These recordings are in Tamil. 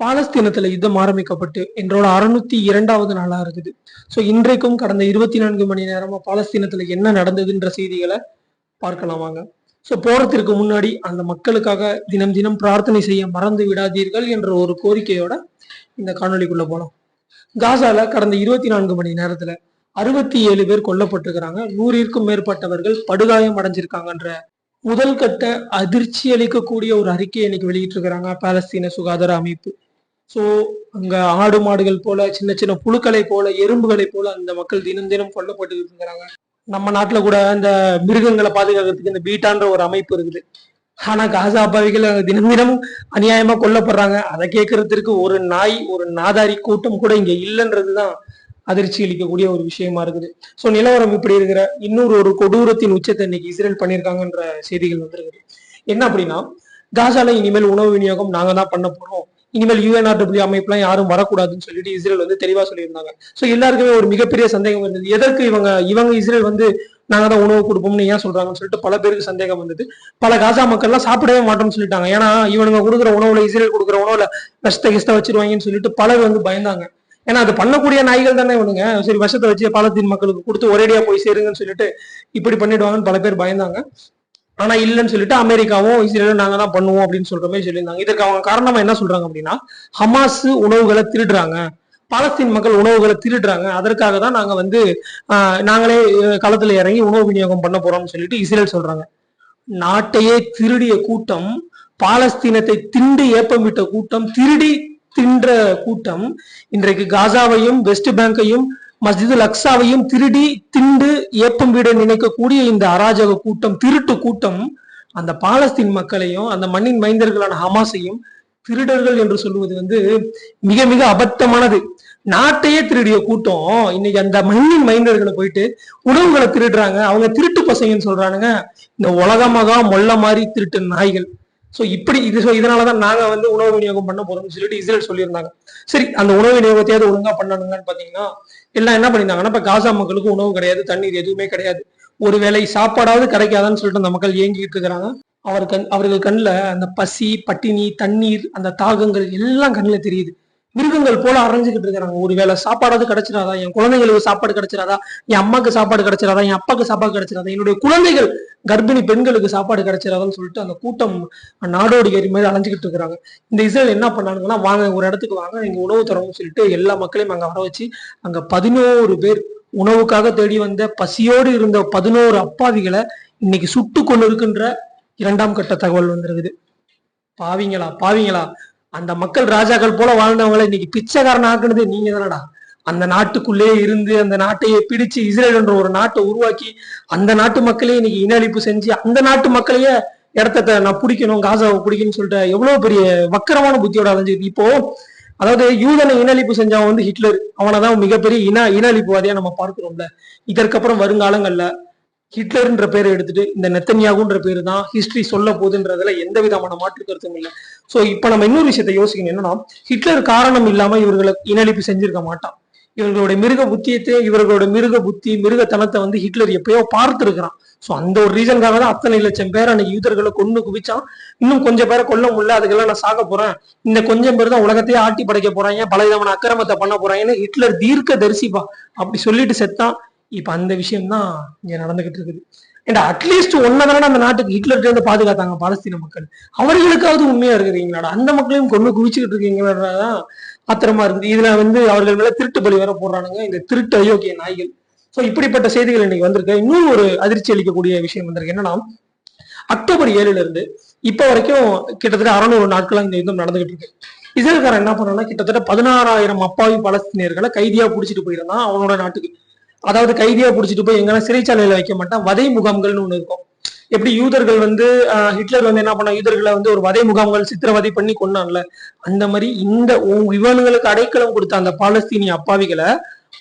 பாலஸ்தீனத்துல யுத்தம் ஆரம்பிக்கப்பட்டு என்றோட அறுநூத்தி இரண்டாவது நாளா இருக்குது. சோ இன்றைக்கும் கடந்த இருபத்தி நான்கு மணி நேரமா பாலஸ்தீனத்துல என்ன நடந்ததுன்ற செய்திகளை பார்க்கலாம் வாங்க. சோ போறதுக்கு முன்னாடி அந்த மக்களுக்காக தினம் தினம் பிரார்த்தனை செய்ய மறந்து விடாதீர்கள் என்ற ஒரு கோரிக்கையோட இந்த காணொளிக்குள்ள போலாம். காசால கடந்த இருபத்தி நான்கு மணி நேரத்துல அறுபத்தி ஏழு பேர் கொல்லப்பட்டிருக்கிறாங்க. நூறிற்கும் மேற்பட்டவர்கள் படுகாயம் அடைஞ்சிருக்காங்கன்ற முதல் கட்ட அதிர்ச்சி அளிக்கக்கூடிய ஒரு அறிக்கையை இன்னைக்கு வெளியிட்டிருக்கிறாங்க பாலஸ்தீன சுகாதார அமைப்பு. சோ அங்க ஆடு மாடுகள் போல சின்ன சின்ன புழுக்களை போல எறும்புகளை போல அந்த மக்கள் தினம் தினம் கொல்லப்பட்டு இருக்கிறாங்க நம்ம நாட்டுல கூட இந்த மிருகங்களை பாதுகாக்கிறதுக்கு இந்த பீட்டான்ற ஒரு அமைப்பு இருக்குது. ஆனா காசா அப்பாவிகள் தினம் தினம் அநியாயமா கொல்லப்படுறாங்க. அதை கேட்கறதுக்கு ஒரு நாய் ஒரு நாதாரி கூட்டம் கூட இங்க இல்லைன்றதுதான் அதிர்ச்சி அளிக்கக்கூடிய ஒரு விஷயமா இருக்குது. சோ நிலவரம் இப்படி இருக்கிற இன்னொரு ஒரு கொடூரத்தின் உச்சத்தை இன்னைக்கு இஸ்ரேல் பண்ணியிருக்காங்கன்ற செய்திகள் வந்திருக்குது. என்ன அப்படின்னா காசால இனிமேல் உணவு விநியோகம் நாங்க தான் பண்ண போறோம். இனிமேல் யூஎன்ஆர்டபிள்யூ அமைப்புலாம் யாரும் வரக்கூடாதுன்னு சொல்லிட்டு இஸ்ரேல் வந்து தெளிவா சொல்லியிருந்தாங்க. ஸோ எல்லாருக்குமே ஒரு மிகப்பெரிய சந்தேகம் இருந்தது. எதற்கு இவங்க இவங்க இஸ்ரேல் வந்து நாங்க தான் உணவு கொடுப்போம்னு ஏன் சொல்றாங்கன்னு சொல்லிட்டு பல பேருக்கு சந்தேகம் வந்தது. பல காசா மக்கள்லாம் சாப்பிடவே மாட்டோம்னு சொல்லிட்டாங்க. ஏன்னா இவனுங்க கொடுக்குற உணவுல இஸ்ரேல் கொடுக்குற உணவுல விஷத்தை கிஷ்ட வச்சிருவாங்கன்னு சொல்லிட்டு பலர் வந்து பயந்தாங்க. ஏன்னா அது பண்ணக்கூடிய நாய்கள் தானே இவனுங்க. சரி விஷத்தை வச்சு பாலத்தீன் மக்களுக்கு கொடுத்து ஒரேடியா போய் சேருங்கன்னு சொல்லிட்டு இப்படி பண்ணிடுவாங்கன்னு பல பேர் பயந்தாங்க. ஆனா இல்லைன்னு சொல்லிட்டு அமெரிக்காவும் இஸ்ரேலும் நாங்க தான் பண்ணுவோம் அப்படின்னு சொல்ற மாதிரி சொல்லியிருந்தாங்க. இதற்கு அவங்க காரணமா என்ன சொல்றாங்க அப்படின்னா ஹமாஸ் உணவுகளை திருடுறாங்க. பாலஸ்தீன் மக்கள் உணவுகளை திருடுறாங்க. அதற்காக தான் நாங்க வந்து ஆஹ், நாங்களே களத்துல இறங்கி உணவு விநியோகம் பண்ண போறோம்னு சொல்லிட்டு இஸ்ரேல் சொல்றாங்க. நாட்டையே திருடிய கூட்டம் பாலஸ்தீனத்தை திண்டு ஏப்பமிட்ட கூட்டம் திருடி தின்ற கூட்டம் இன்றைக்கு காசாவையும் வெஸ்ட் பேங்கையும் மஸ்ஜிதுல் அக்ஸாவையும் திருடி திண்டு ஏப்பம் வீட நினைக்கக்கூடிய இந்த அராஜக கூட்டம் திருட்டு கூட்டம் அந்த பாலஸ்தீன் மக்களையும் அந்த மண்ணின் மைந்தர்களான ஹமாஸையும் திருடர்கள் என்று சொல்லுவது வந்து மிக மிக அபத்தமானது. நாட்டையே திருடிய கூட்டம் இன்னைக்கு அந்த மண்ணின் மைந்தர்களை போயிட்டு உணவுகளை திருடுறாங்க. அவங்க திருட்டு பசங்கன்னு சொல்றானுங்க. இந்த உலகமாக மொல்ல மாதிரி திருட்டு நாய்கள். ஸோ இப்படி இது ஸோ இதனால தான் நாங்கள் வந்து உணவு விநியோகம் பண்ண போறோம்னு சொல்லிட்டு இஸ்ரேல் சொல்லியிருந்தாங்க. சரி அந்த உணவு விநியோகத்தையாவது ஒழுங்கா பண்ணணுங்கன்னு பார்த்தீங்கன்னா எல்லாம் என்ன பண்ணிருந்தாங்கன்னா இப்போ காசா மக்களுக்கு உணவு கிடையாது தண்ணீர் எதுவுமே கிடையாது. ஒருவேளை சாப்பாடாவது கிடைக்காதான்னு சொல்லிட்டு அந்த மக்கள் இயங்கிட்டு இருக்கிறாங்க. அவர் கண் அவர்கள் கண்ணில் அந்த பசி பட்டினி தண்ணீர் அந்த தாகங்கள் எல்லாம் கண்ணில் தெரியுது. மிருகங்கள் போல அரைஞ்சுக்கிட்டு இருக்கிறாங்க. ஒருவேளை சாப்பாடாவது கிடைச்சிடாதா? என் குழந்தைங்களுக்கு சாப்பாடு கிடைச்சிடாதா? என் அம்மாக்கு சாப்பாடு கிடைச்சிடாதா? என் அப்பாக்கு சாப்பாடு கிடைச்சிடாதா? என்னுடைய குழந்தைகள் கர்ப்பிணி பெண்களுக்கு சாப்பாடு கிடைச்சிடாதான்னு சொல்லிட்டு அந்த கூட்டம் நாடோடி ஏறி மாதிரி அலைஞ்சுக்கிட்டு இருக்கிறாங்க. இந்த இஸ்ரேல் என்ன பண்ணாங்கன்னா வாங்க ஒரு இடத்துக்கு வாங்க நீங்க உணவு தரோம்னு சொல்லிட்டு எல்லா மக்களையும் அங்க வர வச்சு அங்க பதினோரு பேர் உணவுக்காக தேடி வந்த பசியோடு இருந்த பதினோரு அப்பாவிகளை இன்னைக்கு சுட்டு கொண்டு இருக்கின்ற இரண்டாம் கட்ட தகவல் வந்திருக்குது. பாவிங்களா பாவிங்களா? அந்த மக்கள் ராஜாக்கள் போல வாழ்ந்தவங்களை இன்னைக்கு பிச்சைக்காரன் ஆக்குனது நீங்க தானடா. அந்த நாட்டுக்குள்ளே இருந்து அந்த நாட்டையே பிடிச்சு இஸ்ரேல் என்ற ஒரு நாட்டை உருவாக்கி அந்த நாட்டு மக்களையும் இன்னைக்கு இனழிப்பு செஞ்சு அந்த நாட்டு மக்களையே இடத்த நான் பிடிக்கணும் காசாவை பிடிக்கணும்னு சொல்லிட்டு எவ்வளவு பெரிய வக்கரமான புத்தியோட அலைஞ்சிருக்கு இப்போ அதாவது யூதனை இன அழிப்பு செஞ்சவன் வந்து ஹிட்லர். அவனைதான் மிகப்பெரிய இன இன அழிப்புவாதியா நம்ம பார்க்கிறோம்ல. இதற்கப்புறம் வருங்காலங்கள்ல ஹிட்லர்ன்ற பேரை எடுத்துட்டு இந்த நெத்தன்யாகுன்ற பேரு தான் ஹிஸ்டரி சொல்ல போகுதுன்றதுல எந்த விதமான மாற்று கருத்தும் இல்லை. சோ இப்ப நம்ம இன்னொரு விஷயத்த யோசிக்கணும். என்னன்னா ஹிட்லர் காரணம் இல்லாம இவர்களை இணைப்பு செஞ்சிருக்க மாட்டான். இவர்களுடைய மிருக புத்தியத்தை இவர்களோட மிருக புத்தி மிருகத்தனத்தை வந்து ஹிட்லர் எப்பயோ பார்த்துருக்கிறான். சோ அந்த ஒரு ரீசனுக்காக தான் அத்தனை லட்சம் பேர் அன்னைக்கு யூதர்களை கொண்டு குவிச்சான். இன்னும் கொஞ்சம் பேரை கொல்ல முடியல அதுக்கெல்லாம் நான் சாக போறேன். இந்த கொஞ்சம் பேர் தான் உலகத்தையே ஆட்டி படைக்க போறாங்க பல விதமான அக்கிரமத்தை பண்ண போறாங்கன்னு ஹிட்லர் தீர்க்க தரிசிப்பா அப்படி சொல்லிட்டு செத்தான். இப்ப அந்த விஷயம் தான் இங்க நடந்துகிட்டு இருக்குது ஏண்டா அட்லீஸ்ட் ஒன்னதான அந்த நாட்டுக்கு ஹிட்லர்ட்ட இருந்து பாதுகாத்தாங்க பாலஸ்தீன மக்கள். அவர்களுக்காவது உண்மையா இருக்கிறீங்களாடா அந்த மக்களையும் கொண்டு குவிச்சுக்கிட்டு இருக்கீங்களாதான் ஆத்திரமா இருக்குது. இதுல வந்து அவர்கள் மேல திருட்டு பலி வேற போடுறானுங்க. இந்த திருட்டு அயோக்கிய நாய்கள். சோ இப்படிப்பட்ட செய்திகள் இன்னைக்கு வந்திருக்கு. இன்னும் ஒரு அதிர்ச்சி அளிக்கக்கூடிய விஷயம் வந்திருக்கு. என்னன்னா அக்டோபர் ஏழுல இருந்து இப்ப வரைக்கும் கிட்டத்தட்ட அறநூறு நாட்களா இந்த யுத்தம் நடந்துகிட்டு இருக்கு இஸ்ரேல்காரன் என்ன பண்ணா கிட்டத்தட்ட பதினாறாயிரம் அப்பாவி பலஸ்தீனியர்களை கைதியா புடிச்சிட்டு போயிருந்தான் அவனோட நாட்டுக்கு. அதாவது கைதியா பிடிச்சிட்டு போய் எங்கன்னா சிறைச்சாலையில வைக்க மாட்டான். வதை முகாம்கள்னு ஒண்ணு இருக்கும். எப்படி யூதர்கள் வந்து ஆஹ், ஹிட்லர் வந்து என்ன பண்ண யூதர்களை வந்து ஒரு வதை முகாம்கள் சித்திரவதை பண்ணி கொண்டான்ல அந்த மாதிரி இந்த இவனுங்களுக்கு அடைக்கலம் கொடுத்த அந்த பாலஸ்தீனிய அப்பாவிகளை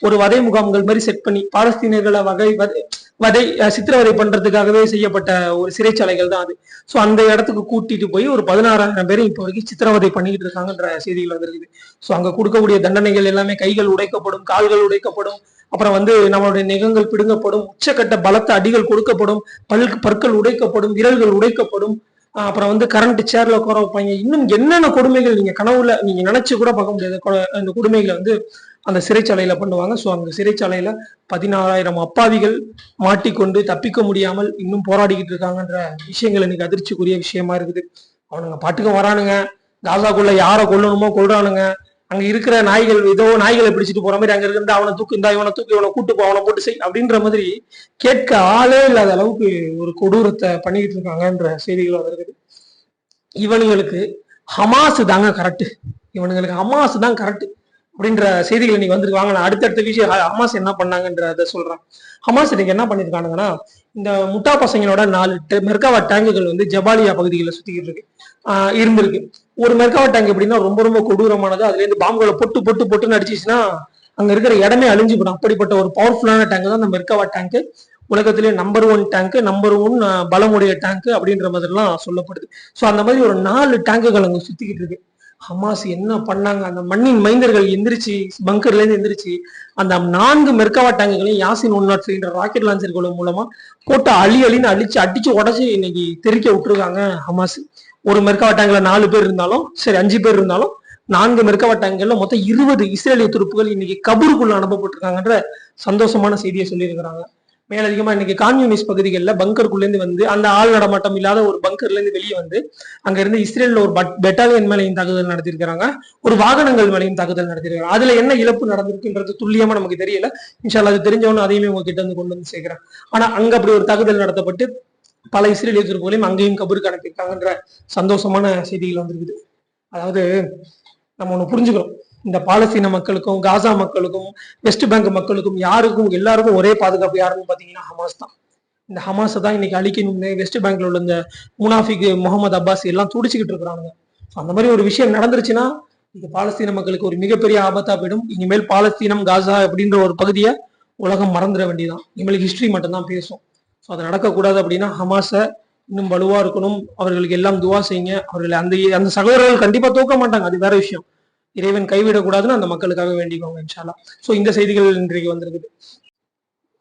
ஒரு வதை முகாம்கள் மாதிரி செட் பண்ணி பாலஸ்தீனியர்களை வகை வதை வதை சித்திரவதை பண்றதுக்காகவே செய்யப்பட்ட ஒரு சிறைச்சாலைகள் தான் அது. சோ அந்த இடத்துக்கு கூட்டிட்டு போய் ஒரு பதினாறாயிரம் பேர் இப்போ வரைக்கும் சித்திரவதை பண்ணிக்கிட்டு இருக்காங்கன்ற செய்திகள் வந்திருக்குது. சோ அங்க கொடுக்கக்கூடிய தண்டனைகள் எல்லாமே கைகள் உடைக்கப்படும் கால்கள் உடைக்கப்படும். அப்புறம் வந்து நம்மளுடைய நிகங்கள் பிடுங்கப்படும் உச்சக்கட்ட பலத்த அடிகள் கொடுக்கப்படும் பல் பற்கள் உடைக்கப்படும் விரல்கள் உடைக்கப்படும். அப்புறம் வந்து கரண்ட் சேர்ல உட்கார வைப்பாங்க. இன்னும் என்னென்ன கொடுமைகள் நீங்க கனவுல நீங்க நினைச்சு கூட பார்க்க முடியாது. கொ- அந்த கொடுமைகளை வந்து அந்த சிறைச்சாலையில பண்ணுவாங்க. ஸோ அந்த சிறைச்சாலையில பதினாறாயிரம் அப்பாவிகள் மாட்டிக்கொண்டு தப்பிக்க முடியாமல் இன்னும் போராடிக்கிட்டு இருக்காங்கன்ற விஷயங்கள் இன்னைக்கு அதிர்ச்சிக்குரிய விஷயமா இருக்குது. அவனுங்க பாட்டுக்கு வரானுங்க. காசாக்குள்ள யாரை கொல்லணுமோ கொள்றானுங்க அங்க இருக்கிற நாய்கள் ஏதோ நாய்களை பிடிச்சிட்டு போற மாதிரி அங்க இருந்து அவனை தூக்கு இந்த இவனை தூக்கு இவனை கூட்டு போ அவனை போட்டு செய் அப்படின்ற மாதிரி கேட்க ஆளே இல்லாத அளவுக்கு ஒரு கொடூரத்தை பண்ணிக்கிட்டு இருக்காங்கன்ற செய்திகள் வந்திருக்குது இவனுங்களுக்கு ஹமாஸ் தாங்க கரெக்ட் இவனுங்களுக்கு ஹமாஸ் தான் கரெக்ட் அப்படின்ற செய்திகள் இன்னைக்கு வந்துருக்கு. வாங்க நான் அடுத்தடுத்த விஷயம் ஹமாஸ் என்ன பண்ணாங்கன்றத சொல்றேன். ஹமாஸ் இன்னைக்கு என்ன பண்ணிருக்கானுங்கன்னா இந்த முட்டா பசங்களோட நாலு மெர்காவா டேங்குகள் வந்து ஜபாலியா பகுதிகளில் சுத்திக்கிட்டு இருக்கு. ஆஹ் இருந்திருக்கு. ஒரு மெர்காவா டேங்க் எப்படின்னா ரொம்ப ரொம்ப கொடூரமானது. அதுல இருந்து பாம்புகளை பொட்டு பொட்டு பொட்டுன்னு அடிச்சிச்சுன்னா அங்க இருக்கிற இடமே அழிஞ்சு போடும் அப்படிப்பட்ட ஒரு பவர்ஃபுல்லான டேங்க் தான் அந்த மெர்காவா டேங்க் உலகத்திலே number one tank number one பலமுடைய tank அப்படின்ற மாதிரிலாம் சொல்லப்படுது. ஸோ அந்த மாதிரி ஒரு நாலு டேங்குகள் அங்க சுத்திக்கிட்டு இருக்கு. ஹமாஸ் என்ன பண்ணாங்க? அந்த மண்ணின் மைந்தர்கள் எந்திரிச்சு பங்கர்ல இருந்து எந்திரிச்சு அந்த நான்கு மெர்காவா டேங்குகளையும் யாசின் ஒன் நாட் த்ரீன்ற ராக்கெட் லான்ச்சர்கள் மூலமா போட்டு அழி அழின்னு அழிச்சு அடிச்சு உடச்சு இன்னைக்கு தெறிக்க விட்டுருக்காங்க ஹமாஸ். ஒரு மெர்காவா நாலு பேர் இருந்தாலும் சரி அஞ்சு பேர் இருந்தாலும் நான்கு மெர்காவா மொத்தம் இருபது இஸ்ரேலிய துருப்புகள் இன்னைக்கு கபூருக்குள்ள அனுப்பப்பட்டிருக்காங்கன்ற சந்தோஷமான செய்தியை சொல்லியிருக்கிறாங்க. மேலதிகமா இன்னைக்கு கான்யூனிஸ்ட் பகுதிகளில் பங்கருக்குள்ள இருந்து வந்து அந்த ஆள் நடமாட்டம் இல்லாத ஒரு பங்கர்ல இருந்து வெளியே வந்து அங்க இருந்து இஸ்ரேல்ல ஒரு பட் பெட்டாலியன் மேலையும் தாக்குதல் நடத்திருக்கிறாங்க ஒரு வாகனங்கள் மேலையும் தாக்குதல் நடத்திருக்காங்க அதுல என்ன இழப்பு நடந்திருக்குன்றது துல்லியமா நமக்கு தெரியல. இன்ஷால்லா அது தெரிஞ்சவன அதையுமே உங்ககிட்ட இருந்து கொண்டு வந்து சேர்க்கிறேன். ஆனா அங்க அப்படி ஒரு தாக்குதல் நடத்தப்பட்டு பல இஸ்ரேல் எதிர்ப்புகளையும் அங்கேயும் கபருக்கு அனுப்பியிருக்காங்கன்ற சந்தோஷமான செய்திகள் வந்திருக்குது. அதாவது நம்ம ஒண்ணு புரிஞ்சுக்கிறோம். இந்த பாலஸ்தீன மக்களுக்கும் காசா மக்களுக்கும் வெஸ்ட் பேங்க் மக்களுக்கும் யாருக்கும் எல்லாருக்கும் ஒரே பாதுகாப்பு யாருன்னு பாத்தீங்கன்னா ஹமாஸ் தான். இந்த ஹமாஸை தான் இன்னைக்கு அழிக்கணும்னு வெஸ்ட் பேங்க்ல உள்ள இந்த முனாஃபிக் முகமது அப்பாஸ் எல்லாம் துடிச்சுக்கிட்டு இருக்கிறாங்க அந்த மாதிரி ஒரு விஷயம் நடந்துருச்சுன்னா இது பாலஸ்தீன மக்களுக்கு ஒரு மிகப்பெரிய ஆபத்தா போயிடும். இனிமேல் பாலஸ்தீனம் காசா அப்படின்ற ஒரு பகுதியை உலகம் மறந்துட வேண்டியதான் இனிமேல் ஹிஸ்டரி மட்டும்தான் பேசும். ஸோ அது நடக்கக்கூடாது அப்படின்னா ஹமாஸை இன்னும் வலுவா இருக்கணும். அவர்களுக்கு எல்லாம் துவா செய்யுங்க. அவர்களை அந்த அந்த சகோதரர்கள் கண்டிப்பா தூக்க மாட்டாங்க. அது வேற விஷயம். இறைவன் கைவிடக்கூடாதுன்னு அந்த மக்களுக்காக வேண்டிக்கோங்க இன்ஷாலா ஸோ இந்த செய்திகள் இன்றைக்கு வந்திருக்குது.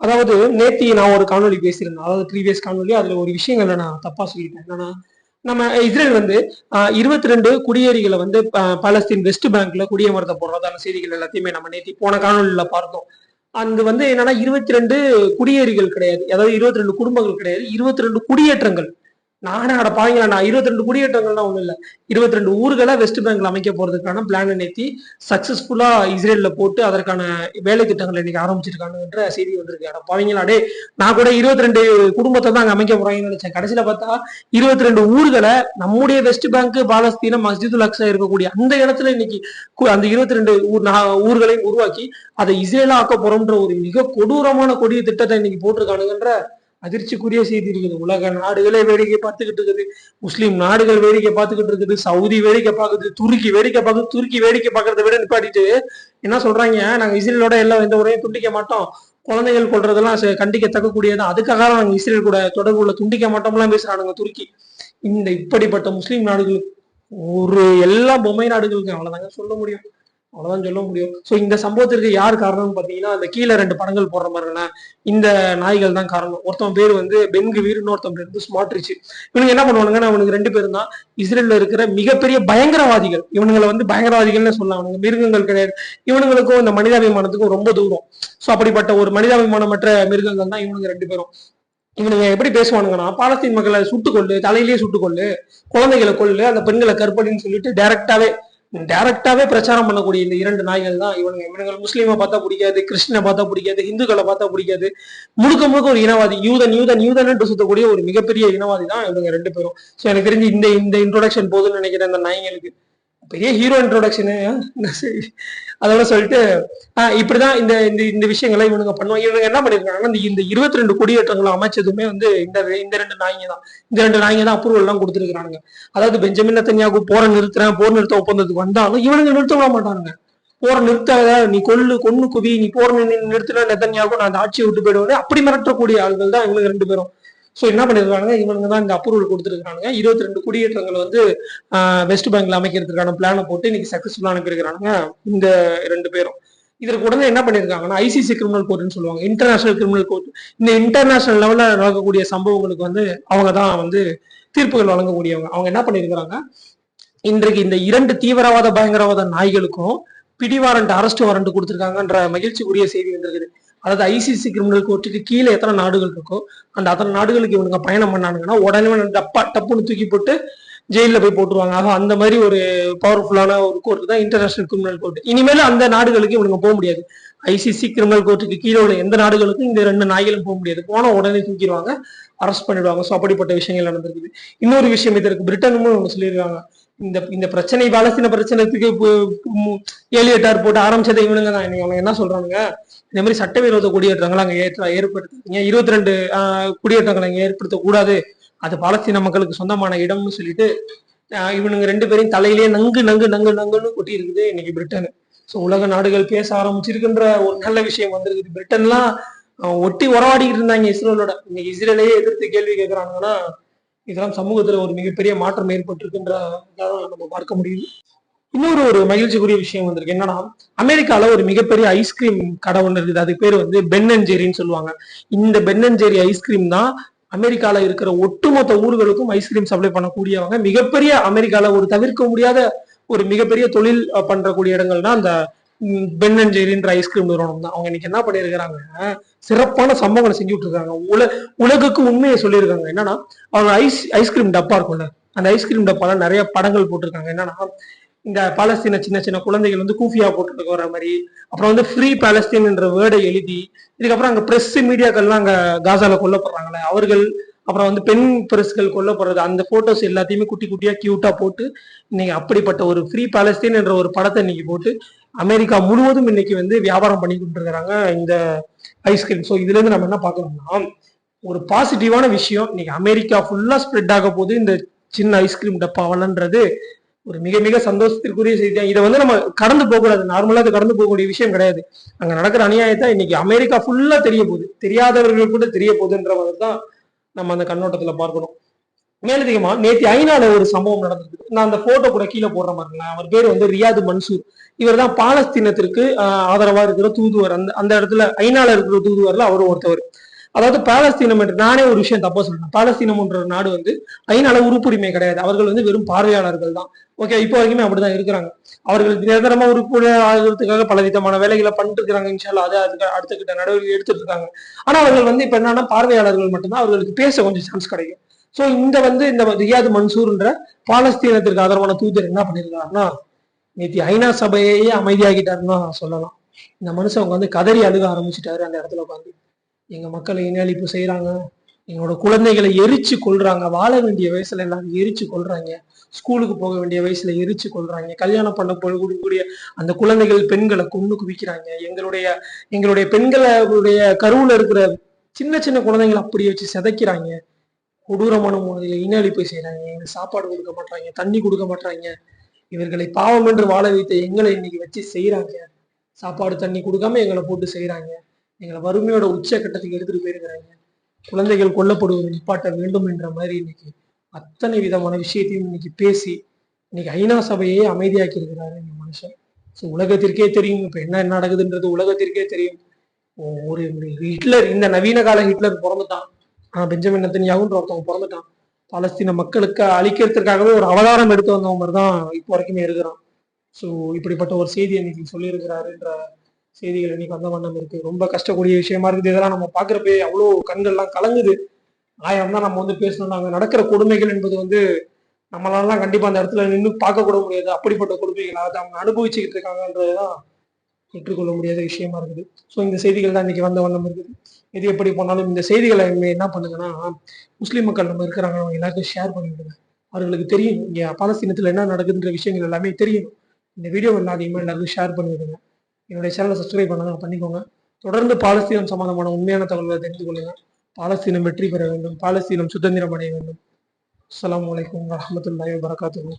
அதாவது நேத்தி நான் ஒரு காணொலி பேசியிருந்தேன். அதாவது ப்ரீவியஸ் காணொலி அதுல ஒரு விஷயங்களை நான் தப்பா சொல்லிட்டேன். என்னன்னா நம்ம இஸ்ரேல் வந்து இருபத்தி ரெண்டு குடியேறிகளை வந்து பாலஸ்தீன் வெஸ்ட் பேங்க்ல குடியமர்த்த போடுறதான செய்திகள் எல்லாத்தையுமே நம்ம நேத்தி போன காணொலியில பார்த்தோம். அங்கு வந்து என்னன்னா இருபத்தி ரெண்டு குடியேறிகள் கிடையாது. அதாவது இருபத்தி ரெண்டு குடும்பங்கள் கிடையாது. இருபத்தி ரெண்டு குடியேற்றங்கள். நானே அட பாவீங்களா நான் இருபத்தி ரெண்டு குடியேற்றங்கள்லாம் ஒன்றும் இல்லை. இருபத்தி ரெண்டு ஊர்களை வெஸ்ட் பேங்க்ல அமைக்க போறதுக்கான பிளானை நேத்தி சக்சஸ்ஃபுல்லா இஸ்ரேல்ல போட்டு அதற்கான வேலை திட்டங்களை இன்னைக்கு ஆரம்பிச்சிருக்காங்கன்ற செய்தி வந்திருக்கு. அட பாவீங்களா டே நான் கூட இருபத்தி ரெண்டு குடும்பத்தை தான் அங்கே அமைக்க போறாங்கன்னு நினைச்சேன். கடைசியில பார்த்தா இருபத்தி ரெண்டு ஊர்களை நம்முடைய வெஸ்ட் பேங்க் பாலஸ்தீனம் மஸ்ஜிதுல் அக்ஸா இருக்கக்கூடிய அந்த இடத்துல இன்னைக்கு அந்த இருபத்தி ரெண்டு ஊர் ஊர்களையும் உருவாக்கி அதை இஸ்ரேலா ஆக்க போறோம்ன்ற ஒரு மிக கொடூரமான கொடிய திட்டத்தை இன்னைக்கு போட்டிருக்கானுங்கன்ற அதிர்ச்சிக்குரிய செய்தி இருக்குது. உலக நாடுகளே வேடிக்கை பார்த்துக்கிட்டு இருக்குது. முஸ்லீம் நாடுகள் வேடிக்கை பார்த்துக்கிட்டு இருக்குது. சவுதி வேடிக்கை பார்க்குது. துருக்கி வேடிக்கை பார்க்குது. துருக்கி வேடிக்கை பார்க்கறத விட நிப்பாட்டிட்டு என்ன சொல்றாங்க? நாங்க இஸ்ரேலோட எல்லாம் எந்த உரையும் துண்டிக்க மாட்டோம். குழந்தைகள் கொள்றதெல்லாம் ச- கண்டிக்கத்தக்கக்கூடியதான் அதுக்காக நாங்கள் இஸ்ரேல் கூட தொடர்புல துண்டிக்க மாட்டோம்லாம் பேசுறானுங்க துருக்கி. இந்த இப்படிப்பட்ட முஸ்லீம் நாடுகளுக்கு ஒரு எல்லா பொம்மை நாடுகளுக்கும் அவ்வளவுதாங்க சொல்ல முடியும். அவ்வளவுதான் சொல்ல முடியும். சோ இந்த சம்பவத்திற்கு யார் காரணம்னு பாத்தீங்கன்னா அந்த கீழே ரெண்டு படங்கள் போடுற மாதிரினா இந்த நாய்கள் தான் காரணம். ஒருத்தன் பேர் வந்து பென்கு வீர் இன்னொருத்தன் பேர் வந்து ஸ்மார்ட் ரிச் இவனுங்க என்ன பண்ணுவானுங்கன்னா அவனுக்கு ரெண்டு பேரும் தான் இஸ்ரேல்ல இருக்கிற மிகப்பெரிய பயங்கரவாதிகள். இவனுங்களை வந்து பயங்கரவாதிகள்னு சொல்லலாம். அவனுங்க மிருகங்கள் கிடையாது. இவனுங்களுக்கும் இந்த மனிதாபிமானத்துக்கும் ரொம்ப தூரம். சோ அப்படிப்பட்ட ஒரு மனிதாபிமானமற்ற மிருகங்கள் தான் இவனுங்க ரெண்டு பேரும். இவனுங்க எப்படி பேசுவானுங்கன்னா பாலஸ்தீன் மக்களை சுட்டுக்கொள்ளு தலையிலேயே சுட்டுக்கொள்ளு குழந்தைகளை கொல்லு அந்த பெண்களை கற்பழின்னு சொல்லிட்டு டைரக்டாவே டைரக்டாவே பிரச்சாரம் பண்ணக்கூடிய இந்த இரண்டு நாய்கள் தான். இவனுங்க இவனுங்க முஸ்லீமை பார்த்தா பிடிக்காது கிறிஸ்டினை பார்த்தா பிடிக்காது இந்துக்களை பார்த்தா பிடிக்காது. முழுக்க முழுக்க ஒரு இனவாதி யூதன் யூதன் யூதன் சுத்தக்கூடிய ஒரு மிகப்பெரிய இனவாதி தான் இவங்க ரெண்டு பேரும். ஸோ எனக்கு தெரிஞ்சு இந்த இந்த இன்ட்ரோடக்ஷன் போதுன்னு நினைக்கிறேன் இந்த நாய்களுக்கு. பெரிய ஹீரோ இன்ட்ரோடக்ஷனு அதோட சொல்லிட்டு ஆஹ் இப்படிதான் இந்த இந்த இந்த விஷயங்களை இவனுங்க பண்ணுவாங்க. இவனுங்க என்ன பண்ணிருக்காங்கன்னா இந்த இந்த இருபத்தி ரெண்டு குடியேற்றங்களை அமைச்சதுமே வந்து இந்த இந்த ரெண்டு நாய்ங்க தான். இந்த ரெண்டு நாய்ங்க தான் அப்ரூவல் எல்லாம் கொடுத்துருக்காங்க அதாவது பெஞ்சமின் நெத்தன்யாகு போற நிறுத்துறேன் போர் நிறுத்த ஒப்பந்தத்துக்கு வந்தாலும் இவனுங்க நிறுத்த விட மாட்டானுங்க. போற நிறுத்தாத நீ கொல்லு கொன்னு குவி நீ போர் நி- நிறுத்தின நெத்தன்யாகு நான் அந்த ஆட்சியை விட்டு போயிடுவேன் அப்படி மிரட்டக்கூடிய ஆள்கள் தான் இவங்க ரெண்டு பேரும். சோ என்ன பண்ணிருக்காங்க இவனுங்க தான் இந்த அப்ரூவல் கொடுத்துருக்காங்க இருபத்தி ரெண்டு குடியேற்றங்கள் வந்து ஆஹ் வெஸ்ட் பேங்க்ல அமைக்கிறதுக்கான பிளானை போட்டு இன்னைக்கு சக்சஸ்ஃபுல்லா அனுப்பியிருக்கிறாங்க இந்த ரெண்டு பேரும். இதற்கு உடனே என்ன பண்ணிருக்காங்கன்னா ஐசிசி கிரிமினல் கோர்ட்னு சொல்லுவாங்க. இன்டர்நேஷனல் கிரிமினல் கோர்ட் இந்த இன்டர்நேஷனல் லெவல்ல நடக்கக்கூடிய சம்பவங்களுக்கு வந்து அவங்க தான் வந்து தீர்ப்புகள் வழங்கக்கூடியவங்க. அவங்க என்ன பண்ணியிருக்கிறாங்க இன்றைக்கு இந்த இரண்டு தீவிரவாத பயங்கரவாத நாய்களுக்கும் பிடிவாரண்ட் அரெஸ்ட் வாரண்ட் கொடுத்துருக்காங்கன்ற மகிழ்ச்சிக்குரிய செய்தி வந்திருக்குது. அதாவது ஐசிசி கிரிமினல் கோர்ட்டுக்கு கீழே எத்தனை நாடுகள் இருக்கோ அந்த அத்தனை நாடுகளுக்கு இவனுங்க பயணம் பண்ணானுங்கன்னா உடனே டப்பா டப்புன்னு தூக்கி போட்டு ஜெயிலில் போய் போட்டுருவாங்க. ஆக அந்த மாதிரி ஒரு பவர்ஃபுல்லான ஒரு கோர்ட் தான் இன்டர்நேஷனல் கிரிமினல் கோர்ட் இனிமேல் அந்த நாடுகளுக்கு இவனுங்க போக முடியாது. ஐசிசி கிரிமினல் கோர்ட்டுக்கு கீழே உள்ள எந்த நாடுகளுக்கும் இந்த ரெண்டு நாய்களும் போக முடியாது. போனால் உடனே தூக்கிடுவாங்க. அரெஸ்ட் பண்ணிடுவாங்க. ஸோ அப்படிப்பட்ட விஷயங்கள் நடந்திருக்குது. இன்னொரு விஷயம் இதற்கு பிரிட்டனும் அவங்க சொல்லியிருக்காங்க. இந்த இந்த பிரச்சனை பாலஸ்தீன பிரச்சனைக்கு ஏழு எட்டார் போட்டு ஆரம்பிச்சதை இவனுங்க தான். இன்னைக்கு அவங்க என்ன சொல்றாங்க இந்த மாதிரி சட்டவிரோத குடியேற்றங்களை அங்க ஏற்ற ஏற்படுத்துறீங்க. இருபத்தி ரெண்டு குடியேற்றங்களை அங்க ஏற்படுத்தக்கூடாது. அது பாலஸ்தீன மக்களுக்கு சொந்தமான இடம்னு சொல்லிட்டு இவனுங்க ரெண்டு பேரையும் தலையிலேயே நங்கு நங்கு நங்கு நங்குன்னு கொட்டி இருக்குது இன்னைக்கு பிரிட்டன். ஸோ உலக நாடுகள் பேச ஆரம்பிச்சிருக்கின்ற ஒரு நல்ல விஷயம் வந்திருக்குது. பிரிட்டன்லாம் ஒட்டி உறவாடிக்கிட்டு இருந்தாங்க இஸ்ரேலோட. இன்னைக்கு இஸ்ரேலையே எதிர்த்து கேள்வி கேட்கறாங்கன்னா இதெல்லாம் சமூகத்துல ஒரு மிகப்பெரிய மாற்றம் ஏற்பட்டிருக்குன்ற நம்ம பார்க்க முடியுது. இன்னொரு ஒரு மகிழ்ச்சிக்குரிய விஷயம் வந்திருக்கு. என்னன்னா அமெரிக்கால ஒரு மிகப்பெரிய ஐஸ்கிரீம் கடை ஒன்று இருக்குது. அது பேர் வந்து பென் அண்ட் ஜெரின்னு சொல்லுவாங்க. இந்த பென் அண்ட் ஜெரி ஐஸ்கிரீம் தான் அமெரிக்கால இருக்கிற ஒட்டுமொத்த ஊர்களுக்கும் ஐஸ்கிரீம் சப்ளை பண்ணக்கூடியவங்க. மிகப்பெரிய அமெரிக்கால ஒரு தவிர்க்க முடியாத ஒரு மிகப்பெரிய தொழில் பண்றக்கூடிய இடங்கள்னா அந்த பென் அண்ட் ஜெரின்ற ஐஸ்கிரீம் நிறுவனம் தான் அவங்க இன்னைக்கு என்ன பண்ணியிருக்கிறாங்க சிறப்பான சம்பவங்களை செஞ்சுட்டு இருக்காங்க உல உலகுக்கு உண்மையை சொல்லியிருக்காங்க. என்னன்னா அவங்க ஐஸ் ஐஸ்கிரீம் டப்பா இருக்கும்ல அந்த ஐஸ்கிரீம் டப்பால நிறைய படங்கள் போட்டிருக்காங்க. என்னன்னா இந்த பாலஸ்தீன சின்ன சின்ன குழந்தைகள் வந்து கூஃபியா போட்டுட்டு வர மாதிரி அப்புறம் வந்து ஃப்ரீ பாலஸ்தீன்ன்ற வேர்டை எழுதி இதுக்கப்புறம் அங்க பிரஸ் மீடியாக்கள்லாம் அங்க காசால கொல்லப்படுறாங்களே அவர்கள் அப்புறம் வந்து பெண் பிரஸ்கள் கொல்லப்படுறது அந்த போட்டோஸ் எல்லாத்தையுமே குட்டி குட்டியா கியூட்டா போட்டு இன்னைக்கு அப்படிப்பட்ட ஒரு ஃப்ரீ பாலஸ்தீன் என்ற ஒரு படத்தை இன்னைக்கு போட்டு அமெரிக்கா முழுவதும் இன்னைக்கு வந்து வியாபாரம் பண்ணி கொண்டிருக்கிறாங்க இந்த ஐஸ்கிரீம் ஸோ இதுல இருந்து நம்ம என்ன பார்க்கணும்னா ஒரு பாசிட்டிவான விஷயம் இன்னைக்கு அமெரிக்கா ஃபுல்லா ஸ்ப்ரெட் ஆக போகுது இந்த சின்ன ஐஸ்கிரீம் டப்பாவலன்றது ஒரு மிக மிக சந்தோஷத்திற்குரிய செய்தி தான் இதை வந்து நம்ம கடந்து போகக்கூடாது நார்மலாக அது கடந்து போகக்கூடிய விஷயம் கிடையாது. அங்கே நடக்கிற அநியாயத்தை இன்னைக்கு அமெரிக்கா ஃபுல்லாக தெரிய போகுது. தெரியாதவர்கள் கூட தெரிய போகுதுன்ற மாதிரி தான் நம்ம அந்த கண்ணோட்டத்தில் பார்க்கணும். மேலதிகமா நேற்று ஐநால ஒரு சம்பவம் நடந்திருக்கு. நான் அந்த போட்டோ கூட கீழே போடுற மாதிரி அவர் பேர் வந்து ரியாது மன்சூர். இவர் தான் பாலஸ்தீனத்திற்கு ஆஹ், ஆதரவா இருக்கிற தூதுவர். அந்த அந்த இடத்துல ஐநால இருக்கிற தூதுவர்ல அவரும் ஒருத்தவர். அதாவது பாலஸ்தீனம் என்று நானே ஒரு விஷயம் தப்பா சொல்றேன். பாலஸ்தீனம்ன்ற நாடு வந்து ஐநால உறுப்புரிமை கிடையாது. அவர்கள் வந்து வெறும் பார்வையாளர்கள் தான். ஓகே இப்போ வரைக்குமே அப்படிதான் இருக்கிறாங்க. அவர்கள் நிரந்தரமா உறுப்புடைய ஆகிறதுக்காக பல விதமான வேலைகளை பண்ணிட்டு இருக்கிறாங்க. இன்ஷால்லா அதை அதுக்கு அடுத்த கிட்ட நடவடிக்கை எடுத்துட்டு இருக்காங்க. ஆனா அவர்கள் வந்து இப்ப என்னன்னா பார்வையாளர்கள் மட்டும்தான் அவர்களுக்கு பேச கொஞ்சம் சான்ஸ் கிடைக்கும். ஸோ இந்த வந்து இந்த ரியாது மன்சூர்ன்ற பாலஸ்தீனத்திற்கு ஆதரவான தூதர் என்ன பண்ணியிருக்காருன்னா நேற்று ஐநா சபையையே அமைதியாகிட்டாருன்னு சொல்லலாம். இந்த மனுஷன் அவங்க வந்து கதறி அழுக ஆரம்பிச்சிட்டாரு அந்த இடத்துல உட்காந்து எங்க மக்களை இனஅழிப்பு செய்யறாங்க எங்களோட குழந்தைகளை எரிச்சு கொள்றாங்க வாழ வேண்டிய வயசுல எல்லாரும் எரிச்சு கொள்றாங்க ஸ்கூலுக்கு போக வேண்டிய வயசுல எரிச்சு கொள்றாங்க கல்யாணம் பண்ண போகக்கூடிய அந்த குழந்தைகள் பெண்களை கொண்டு குவிக்கிறாங்க. எங்களுடைய எங்களுடைய பெண்களுடைய கருவுல இருக்கிற சின்ன சின்ன குழந்தைங்களை அப்படி வச்சு சிதைக்கிறாங்க. கொடூரமான முறையில் இன அழிப்பு செய்கிறாங்க எங்களுக்கு சாப்பாடு கொடுக்க மாட்டாங்க தண்ணி கொடுக்க மாட்டாங்க இவர்களை பாவம் என்று வாழ வைத்த எங்களை இன்னைக்கு வச்சு செய்கிறாங்க சாப்பாடு தண்ணி கொடுக்காம எங்களை போட்டு செய்கிறாங்க எங்களை வறுமையோட உச்சக்கட்டத்துக்கு எடுத்துட்டு போயிருக்கிறாங்க. குழந்தைகள் கொல்லப்படுவது நிப்பாட்ட வேண்டும் என்ற மாதிரி இன்னைக்கு அத்தனை விதமான விஷயத்தையும் இன்னைக்கு பேசி இன்னைக்கு ஐநா சபையே அமைதியாக்கி இருக்கிறாரு இந்த மனுஷன். ஸோ உலகத்திற்கே தெரியும். இப்போ என்ன நடக்குதுன்றது உலகத்திற்கே தெரியும். ஒரு ஹிட்லர் இந்த நவீன கால ஹிட்லர் பிறந்துட்டான். பெஞ்சமின் நத்தன்யாகுன்ற ஒருத்தவங்க பிறந்துட்டான். பாலஸ்தீன மக்களுக்கு அழிக்கிறதுக்காகவே ஒரு அவதாரம் எடுத்து வந்தவங்க மாதிரி தான் இப்போ வரைக்குமே இருக்கிறான். ஸோ இப்படிப்பட்ட ஒரு செய்தி இன்னைக்கு சொல்லியிருக்கிறாருன்ற செய்திகள் இன்னைக்கு வந்த வண்ணம் இருக்கு. ரொம்ப கஷ்டக்கூடிய விஷயமா இருக்குது. இதெல்லாம் நம்ம பாக்குறப்பே அவ்வளோ கண்கள்லாம் கலங்குது. ஆயிரம் தான் நம்ம வந்து பேசணும் அங்கே நடக்கிற கொடுமைகள் என்பது வந்து நம்மளாலாம் கண்டிப்பா அந்த இடத்துல நின்று பார்க்க கூட முடியாது. அப்படிப்பட்ட கொடுமைகள் அதை அவங்க அனுபவிச்சுக்கிட்டு இருக்காங்கன்றதுதான் ஏற்றுக்கொள்ள முடியாத விஷயமா இருக்குது. ஸோ இந்த செய்திகள் தான் இன்னைக்கு வந்த வண்ணம் இருக்குது. எது எப்படி போனாலும் இந்த செய்திகளை என்ன பண்ணுங்கன்னா முஸ்லீம் மக்கள் நம்ம இருக்கிறாங்க அவங்க எல்லாருக்கும் ஷேர் பண்ணிவிடுங்க அவர்களுக்கு தெரியும். இங்கே பாலஸ்தீனத்தில் என்ன நடக்குதுன்ற விஷயங்கள் எல்லாமே தெரியும். இந்த வீடியோ எல்லாம் அதிகமாக எல்லாருக்கும் ஷேர் பண்ணிவிடுங்க என்னுடைய சேனலை சப்ஸ்கிரைப் பண்ணுங்க பண்ணிக்கோங்க. தொடர்ந்து பாலஸ்தீனம் சம்பந்தமான உண்மையான தகவல்களை தெரிந்து கொள்ளுங்க. பாலஸ்தீனம் வெற்றி பெற வேண்டும். பாலஸ்தீனம் சுதந்திரம் அடைய வேண்டும். அஸ்லாம் வலைக்கம் வரஹ்மத்துல்லாஹி வபரகாத்துஹு.